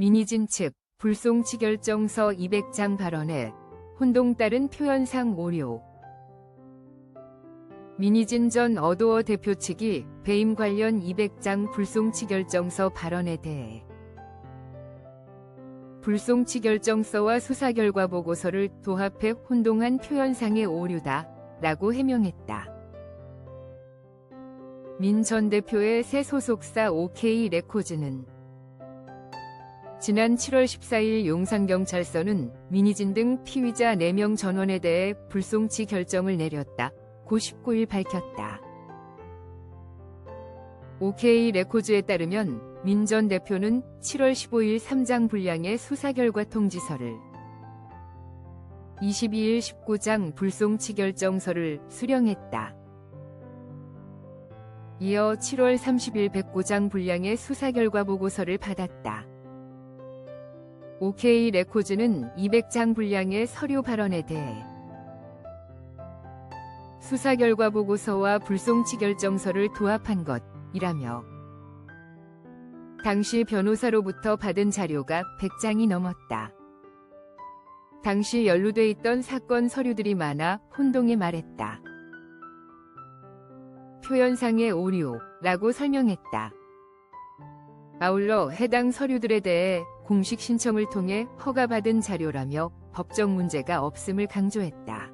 민희진 측 불송치 결정서 200장 발언에 혼동 따른 표현상 오류. 민희진 전 어도어 대표 측이 배임 관련 200장 불송치 결정서 발언에 대해 불송치 결정서와 수사 결과 보고서를 도합해 혼동한 표현상의 오류다 라고 해명했다. 민 전 대표의 새 소속사 OK 레코즈는 지난 7월 14일 용산경찰서는 민희진 등 피의자 4명 전원에 대해 불송치 결정을 내렸다. 고 19일 밝혔다. OK 레코즈에 따르면 민 전 대표는 7월 15일 3장 분량의 수사 결과 통지서를 22일 19장 불송치 결정서를 수령했다. 이어 7월 30일 109장 분량의 수사 결과 보고서를 받았다. OK 레코즈는 200장 분량의 서류 발언에 대해 수사 결과 보고서와 불송치 결정서를 도합한 것이라며 당시 변호사로부터 받은 자료가 100장이 넘었다. 당시 연루돼 있던 사건 서류들이 많아 혼동해 말했다. 표현상의 오류라고 설명했다. 아울러 해당 서류들에 대해 공식 신청을 통해 허가받은 자료라며 법적 문제가 없음을 강조했다.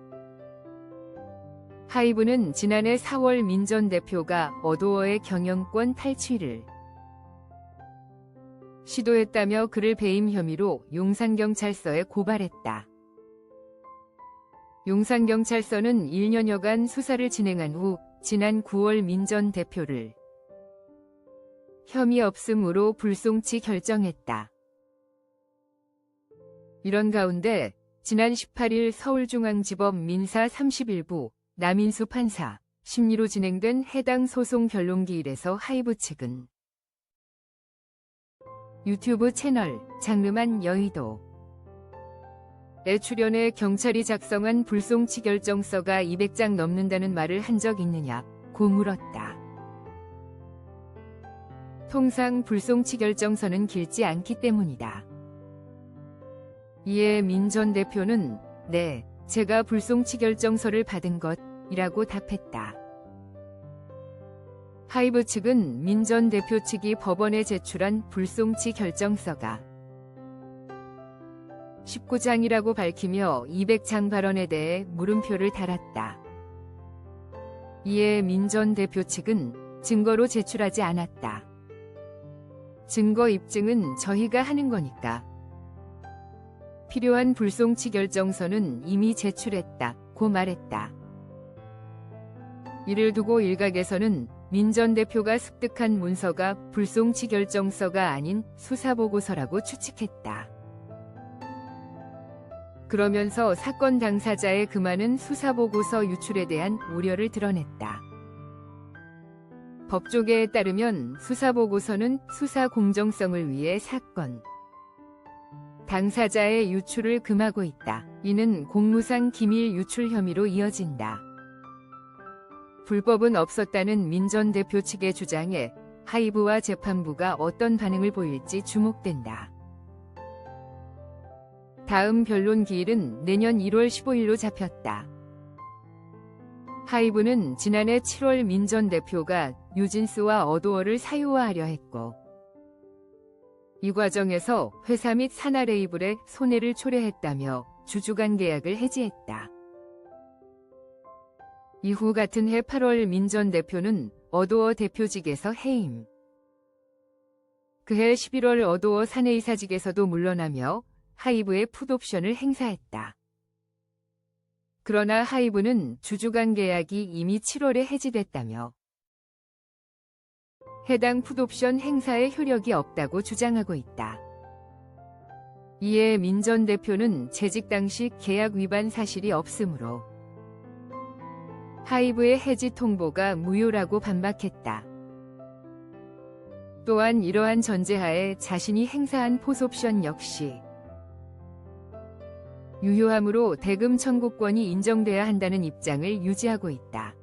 하이브는 지난해 4월 민 전 대표가 어도어의 경영권 탈취를 시도했다며 그를 배임 혐의로 용산경찰서에 고발했다. 용산경찰서는 1년여간 수사를 진행한 후 지난 9월 민 전 대표를 혐의 없음으로 불송치 결정했다. 이런 가운데 지난 18일 서울중앙지법 민사 31부 남인수 판사 심리로 진행된 해당 소송 결론기일에서 하이브 측은 유튜브 채널 장르만 여의도 에 출연해 경찰이 작성한 불송치 결정서가 200장 넘는다는 말을 한 적 있느냐 고 물었다. 통상 불송치 결정서는 길지 않기 때문이다. 이에 민 전 대표는 네, 제가 불송치 결정서를 받은 것이라고 답했다. 하이브 측은 민 전 대표 측이 법원에 제출한 불송치 결정서가 19장이라고 밝히며 200장 발언에 대해 물음표를 달았다. 이에 민 전 대표 측은 증거로 제출하지 않았다. 증거 입증은 저희가 하는 거니까. 필요한 불송치 결정서는 이미 제출했다. 고 말했다. 이를 두고 일각에서는 민 전 대표가 습득한 문서가 불송치 결정서가 아닌 수사보고서라고 추측했다. 그러면서 사건 당사자의 그 많은 수사보고서 유출에 대한 우려를 드러냈다. 법조계에 따르면 수사보고서는 수사 공정성을 위해 사건, 당사자의 유출을 금하고 있다. 이는 공무상 기밀 유출 혐의로 이어진다. 불법은 없었다는 민 전 대표 측의 주장에 하이브와 재판부가 어떤 반응을 보일지 주목된다. 다음 변론 기일은 내년 1월 15일로 잡혔다. 하이브는 지난해 7월 민 전 대표가 유진스와 어도어를 사유화하려 했고 이 과정에서 회사 및 산하 레이블에 손해를 초래했다며 주주간 계약을 해지했다. 이후 같은 해 8월 민 전 대표는 어도어 대표직에서 해임. 그해 11월 어도어 사내이사직에서도 물러나며 하이브의 풋옵션을 행사했다. 그러나 하이브는 주주간 계약이 이미 7월에 해지됐다며 해당 풋옵션 행사에 효력이 없다고 주장하고 있다. 이에 민 전 대표는 재직 당시 계약 위반 사실이 없으므로 하이브의 해지 통보가 무효라고 반박했다. 또한 이러한 전제하에 자신이 행사한 포섭션 역시 유효함으로 대금 청구권이 인정돼야 한다는 입장을 유지하고 있다.